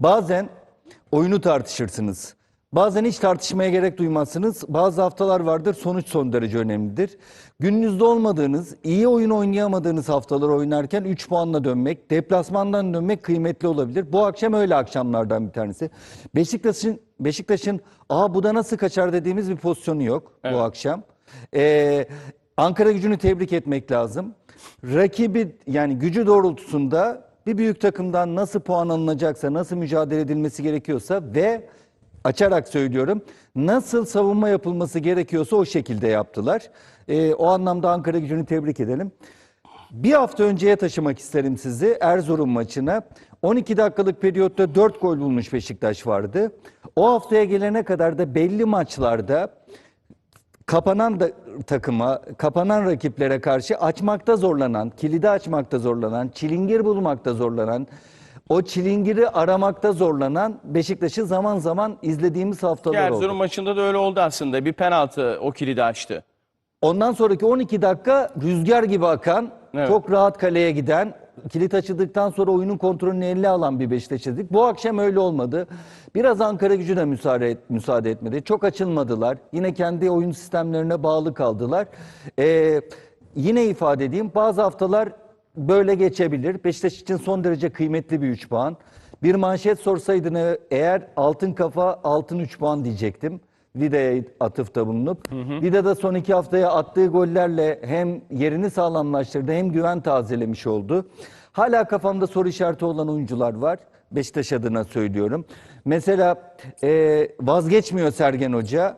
Bazen oyunu tartışırsınız. Bazen hiç tartışmaya gerek duymazsınız. Bazı haftalar vardır sonuç son derece önemlidir. Gününüzde olmadığınız, iyi oyun oynayamadığınız haftalar oynarken 3 puanla dönmek, deplasmandan dönmek kıymetli olabilir. Bu akşam öyle akşamlardan bir tanesi. Beşiktaş'ın Beşiktaş'ın aa bu da nasıl kaçar dediğimiz bir pozisyonu yok bu akşam. Ee, Ankara gücünü tebrik etmek lazım. Rakibi yani gücü doğrultusunda bir büyük takımdan nasıl puan alınacaksa, nasıl mücadele edilmesi gerekiyorsa ve açarak söylüyorum nasıl savunma yapılması gerekiyorsa o şekilde yaptılar. Ee, o anlamda Ankara gücünü tebrik edelim. Bir hafta önceye taşımak isterim sizi Erzurum maçına. 12 dakikalık periyotta 4 gol bulmuş Beşiktaş vardı. O haftaya gelene kadar da belli maçlarda kapanan da, takıma, kapanan rakiplere karşı açmakta zorlanan, kilidi açmakta zorlanan, çilingir bulmakta zorlanan, o çilingiri aramakta zorlanan Beşiktaş'ı zaman zaman izlediğimiz haftalar Erzurum oldu. maçında da öyle oldu aslında. Bir penaltı o kilidi açtı. Ondan sonraki 12 dakika rüzgar gibi akan, Evet. çok rahat kaleye giden, kilit açıldıktan sonra oyunun kontrolünü eline alan bir Beşiktaş izledik. Bu akşam öyle olmadı. Biraz Ankara gücü de müsaade, et- müsaade etmedi. Çok açılmadılar. Yine kendi oyun sistemlerine bağlı kaldılar. Ee, yine ifade edeyim bazı haftalar böyle geçebilir. Beşiktaş için son derece kıymetli bir 3 puan. Bir manşet sorsaydın e- eğer altın kafa altın 3 puan diyecektim. Vida'ya atıfta bulunup. Vida da son iki haftaya attığı gollerle hem yerini sağlamlaştırdı hem güven tazelemiş oldu. Hala kafamda soru işareti olan oyuncular var. Beşiktaş adına söylüyorum. Mesela e, vazgeçmiyor Sergen Hoca.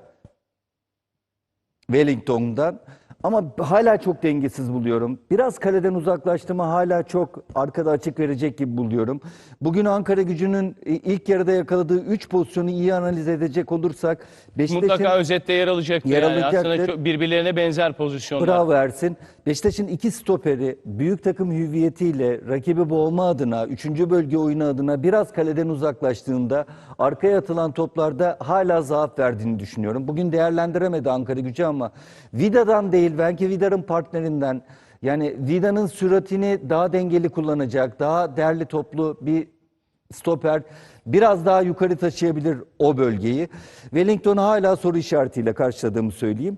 Wellington'dan. Ama hala çok dengesiz buluyorum. Biraz kaleden uzaklaştığımı hala çok arkada açık verecek gibi buluyorum. Bugün Ankara gücünün ilk yarıda yakaladığı 3 pozisyonu iyi analiz edecek olursak Beşiktaş'ın Mutlaka özette yer alacaktır. Yer yani. Aslında çok birbirlerine benzer pozisyonlar. Bravo Ersin. Beşiktaş'ın iki stoperi büyük takım hüviyetiyle rakibi boğma adına, üçüncü bölge oyunu adına biraz kaleden uzaklaştığında arkaya atılan toplarda hala zaaf verdiğini düşünüyorum. Bugün değerlendiremedi Ankara gücü ama Vida'dan değil belki Vida'nın partnerinden yani Vida'nın süratini daha dengeli kullanacak, daha değerli toplu bir stoper biraz daha yukarı taşıyabilir o bölgeyi. Wellington'u hala soru işaretiyle karşıladığımı söyleyeyim.